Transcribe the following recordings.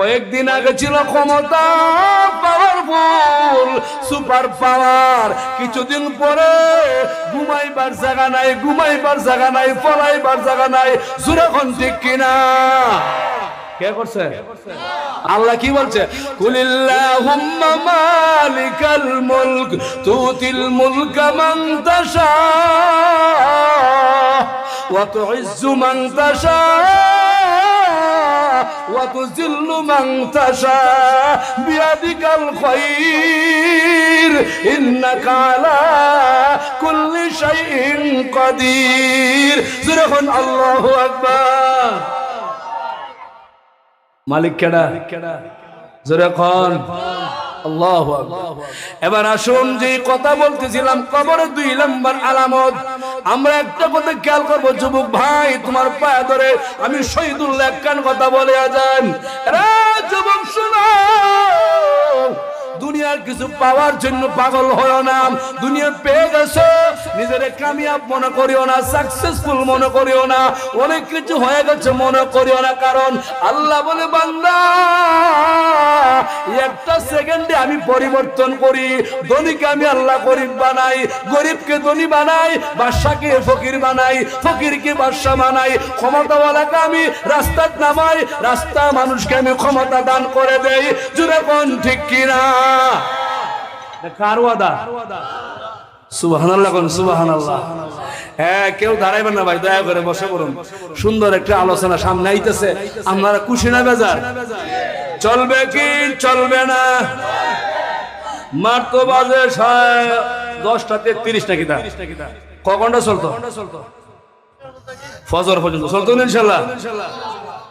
কয়েকদিন আগে ছিল ক্ষমতা পাওয়ারফুল সুপার পাওয়ার কিছুদিন পরে ঘুমাইবার জায়গা নাই, ঘুমাইবার জায়গা নাই, পলাইবার জায়গা নাই। জুরাখন ঠিক কিনা? কে করছে? আল্লাহ কি বলছে? মালিকাল মুলক وتذل من تشاء بيدك الخير إنك على كل شيء قدير زرخ الله أكبر مالك كده زرخان এবার আসুন, যে কথা বলতেছিলাম, কবরে দুই নম্বর আলামত। আমরা একটা কথা খেয়াল করব, যুবক ভাই, তোমার পায়ে ধরে আমি শহীদুল্লাহ একখান কথা বলে যান যুবক শোনো। দুনিয়ার কিছু পাওয়ার জন্য পাগল হয়েও না। দুনিয়া পেয়ে গেছো, নিজের কামিয়াব মনে করিও না সাকসেসফুল মনে করিও না, অনেক কিছু হয়ে গেছে মনে করিও না, কারণ আল্লাহ বলে, বান্দা, একটা সেকেন্ডে আমি পরিবর্তন করি, ধনীকে আমি আল্লাহ গরিব বানাই, গরিবকে ধনী বানাই, বাদশাকে ফকির বানাই, ফকিরকে বাদশা বানাই, ক্ষমতাওয়ালাকে আমি রাস্তাত নামাই, রাস্তা মানুষকে আমি ক্ষমতা দান করে দেই। জুড়ে কোন ঠিক কিনা? কার ওয়াদা? সুবহানাল্লাহ কোন সুবহানাল্লাহ। হ্যাঁ কেউ দাঁড়াইবেন না ভাই, দয়া করে বসে পড়ুন। সুন্দর একটা আলোচনা সামনে আইতেছে। আপনারা খুশি না বেজার? চলবে কি, চলবে না? মার তো বাজে দশটা তেত্রিশ নাকি তা? কখনটা চলতো? ফজর পর্যন্ত। চলতো ইনশাল্লাহ?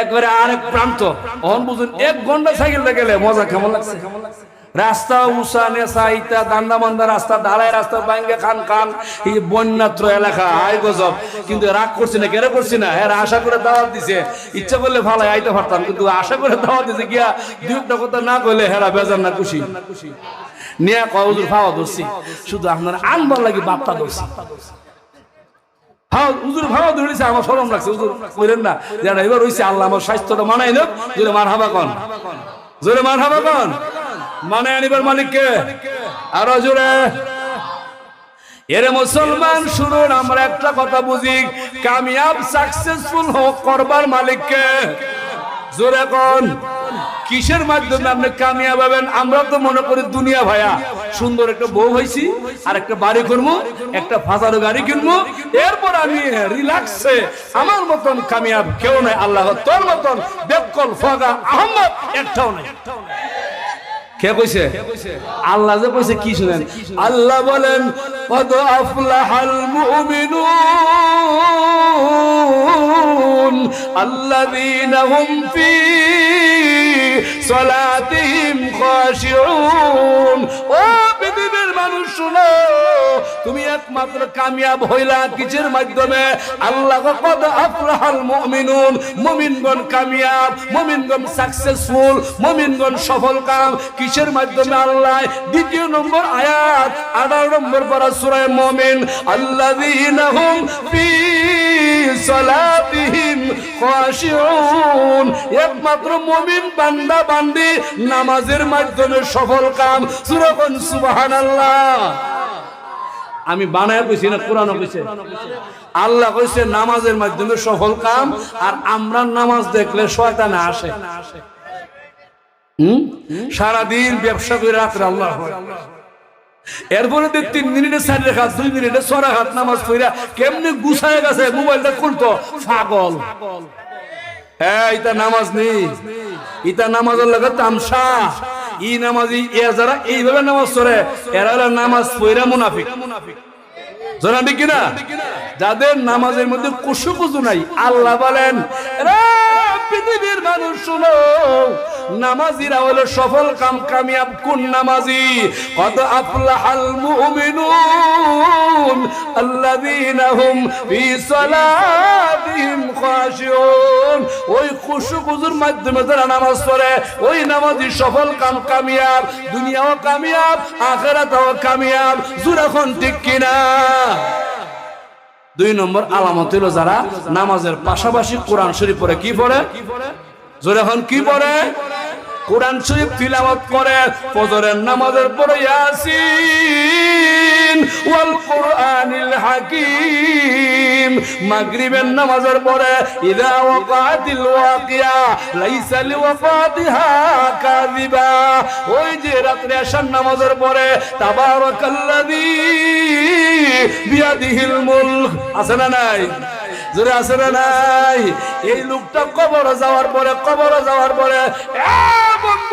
একবারে আরেক প্রান্ত। অহন বুঝুন, এক ঘণ্টা সাইকেলটা গেলে মজা কেমন লাগছে? রাস্তা উষা নেশা, ইটা দান্ডা মান্দা রাস্তা, ঢালাই রাস্তা, বাঙ্গে খান খান, এই বন্যাত্র এলাকা, আয় গজব। কিন্তু রাগ করছি না কেন করছি না হ্যাঁ আশা করে দাওয়াত দিছে। ইচ্ছা করলে ভালো, আইতে পারতাম, কিন্তু আশা করে দাওয়াত দিছে গিয়া একটা কথা না কইলে হেরা বেজার না খুশি। নিয়ে কহুজুর খাওয়া ধরছি। শুধু আপনার আনবার লাগি বাপ্পা ধরছি। হ্যাঁ আমার লাগছে হুজুর না? যে না, এবার আল্লাহ আমার স্বাস্থ্যটা জোরে জোরে জোরে। মুসলমান শুনুন আমরা একটা কথা বুঝি কামিয়াব সাকসেসফুল হোক করবার মালিককে। জোরে কোন। কিসের মাধ্যমে আপনি কামিয়াব হবেন? আমরা তো মনে করি দুনিয়া ভাইয়া। সুন্দর একটা বউ হয়েছি, আর একটা বাড়ি করব, একটা ফাঁসারো গাড়ি কিনবো। এরপর আমি রিল্যাক্সে আমার মতন কামিয়াব কেউ নাই, আল্লাহ তোর মতন বেকল ফগা আহমদ একটাও নাই। আল্লাহ যে কইছে কি শুনেন? আল্লাহ বলেন, কদ আফলাহাল মুমিনুন। খাশিউন। ও পৃথিবীর মানুষ, শুনো, তুমি একমাত্র কামিয়াব হইলা কিসের মাধ্যমে? আল্লাহ কদ আফলাহাল মুমিনুন। মুমিনগণ কামিয়াব, মুমিনগণ সাকসেসফুল, মুমিনগণ সফল কাম। কিসের মাধ্যমে? আল্লাহ দ্বিতীয় নম্বর আয়াত, আঠারো নম্বর পড়া সূরা মুমিন। আল্লাযীনা হুম ফি সালাতিহিম খাশিউন। একমাত্র মুমিন বান্দা, বান্দি, নামাজের মাধ্যমে সফল কাম। সূরা সুবহানাল্লাহ। আমি বানায় কইছি না কোরআন কইছে? আল্লাহ কইছে, নামাজের মাধ্যমে সফল কাম, আর আমরা নামাজ দেখলে শয়তানে আসে। হুম? সারাদিন ব্যবসা করে রাত্রে আল্লাহ হয়। এরপরে তিন মিনিটে চার রেখা দুই মিনিটে ছয় হাত নামাজ পড়া কেমনি গুছায় গেছে? মোবাইলটা খুলতো। পাগল। হ্যাঁ ইতা নামাজ নেই ইতা নামাজের তামসা। ই নামাজি, এ যারা এইভাবে নামাজ এরা নামাজ মুনাফিক। কিনা? যাদের নামাজের মধ্যে কুসু কুসু নাই, আল্লাহ বলেন "রে পৃথিবীর মানুষ শুনো। নামাজিরা হলো সফল কাম কামিয়াব কোন নামাজি? কত আফলাহাল মুমিনুন আল্লাযীনা ফি সালাতিহিম খাশিউন। ওই খুশু খুজুর মাধ্যমে যারা নামাজ পড়ে, ওই নামাজি সফল কাম কামিয়াব, দুনিয়াও কামিয়াব, আখিরাতেও কামিয়াব। জুরাখন ঠিক কিনা? দুই নম্বর আলামত হলো যারা নামাজের পাশাপাশি কোরআন শরীফ পড়ে, কি পড়ে? জোরে এখন কি পড়ে? কোরআন শরীফ তিলাওয়াত করে, ফজরের নামাজের পরে ইয়াসিন, ওয়াল কোরআনিল হাকিম। মাগরিবের নামাজের পরে, ইদা ওয়াকাতিল ওয়াকিয়া, লাইসা লিওয়াকাতিহা কাযিবা। ওই যে রাত্রে আসার নামাজের পরে তাবারাকাল্লাযী বিয়াদিহিল মুলক। আছে না নাই? জোরে আছে না নাই? এই লোকটা কবর যাওয়ার পরে, কবর যাওয়ার পরে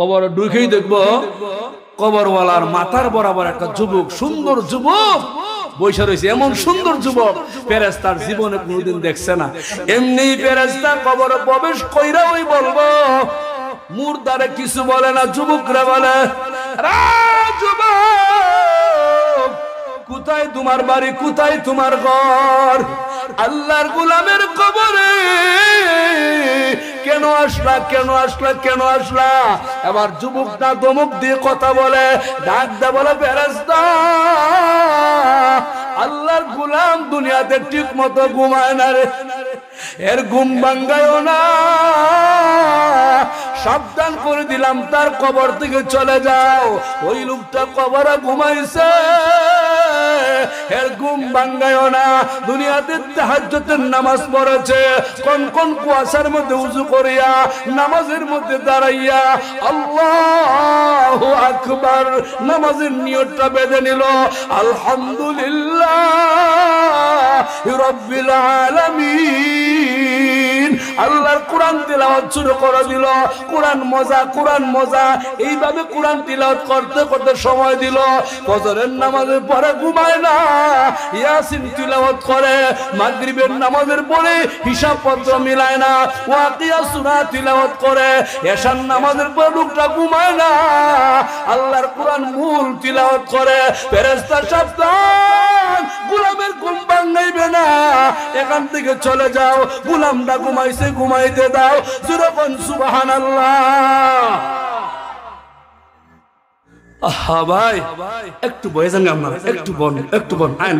কবর ঢুকেই দেখব। কবরওয়ালার মাথার বরাবর একটা যুবক সুন্দর যুবক বৈশা রয়েছে এমন সুন্দর যুবক। ফেরেস্তার জীবনে কোনোদিন দেখছে না। এমনি ফেরেস্তা কবর প্রবেশ কইরা ওই বলব মুর্দারে কিছু বলে না যুবকরা বলে "রা যুবক! কোথায় তোমার বাড়ি, কোথায় তোমার ঘর? আল্লাহর গুলামের কবরে কেন আসলা কেন আসলা কেন আসলা? এবার যুবকটা দমক দিয়ে কথা বলে, ডাক দে বলে ফেরেস্তা আল্লাহর গুলাম দুনিয়াতে ঠিক মতো ঘুমায় না রে। এর ঘুম ভাঙ্গায়ও না। সাবধান করে দিলাম, তার কবর থেকে চলে যাও। ওই লোকটা কবরে ঘুমাইছে। এর ঘুম ভাঙ্গায়ও না। দুনিয়াতে নামাজ পড়েছে। কোন কোন কুয়াশার মধ্যে উজু করিয়া নামাজের মধ্যে দাঁড়াইয়া আল্লাহু আকবার নামাজের নিয়তটা বেঁধে নিল। আলহামদুলিল্লাহ রব্বিল আলামিন। আল্লাহর কোরআন তিলাওয়াত শুরু করে দিল। কোরআন মজা কোরআন মজা। এইভাবে কোরআন তিলাওয়াত করতে করতে সময় দিল। ফজরের নামাজের পরে ঘুমায় না। ইয়াসিন তিলাওয়াত করে। মাগরিবের নামাজের পরে হিসাব পত্র মিলায় না। ওয়াকিয়া সূরা তিলাওয়াত করে। এশার নামাজের পর লোকটা ঘুমায় না। আল্লাহর কোরআন মূল তিলাওয়াত করে। ফেরেশতা সাবধান, গোলামের ঘুম ভাঙাইবে না। এখান থেকে চলে যাও। গোলামটা ঘুমাইছে, ঘুমাইতে দাও। সুবাহান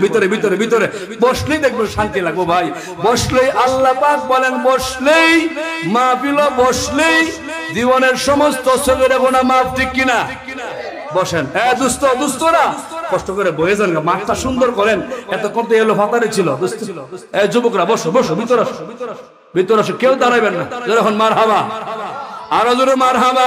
ভিতরে ভিতরে বসলেই দেখবেন শান্তি লাগবো ভাই। বসলেই আল্লাহ পাক বলেন, বসলেই মাহফিল, বসলেই জীবনের সমস্ত সগরে গোনা মাফ, ঠিক কিনা? বসেন। হ্যাঁ দুস্থ, দুস্থরা, কষ্ট করে বয়ে যান মাঠটা সুন্দর করেন। এতক্ষণ তো এলো ফাতারে ছিল যুবকরা, বসো বসো, ভিতরে ভিতরে কেউ দাঁড়াবেন না। যখন মার হাবা আরও জোরে মার হাবা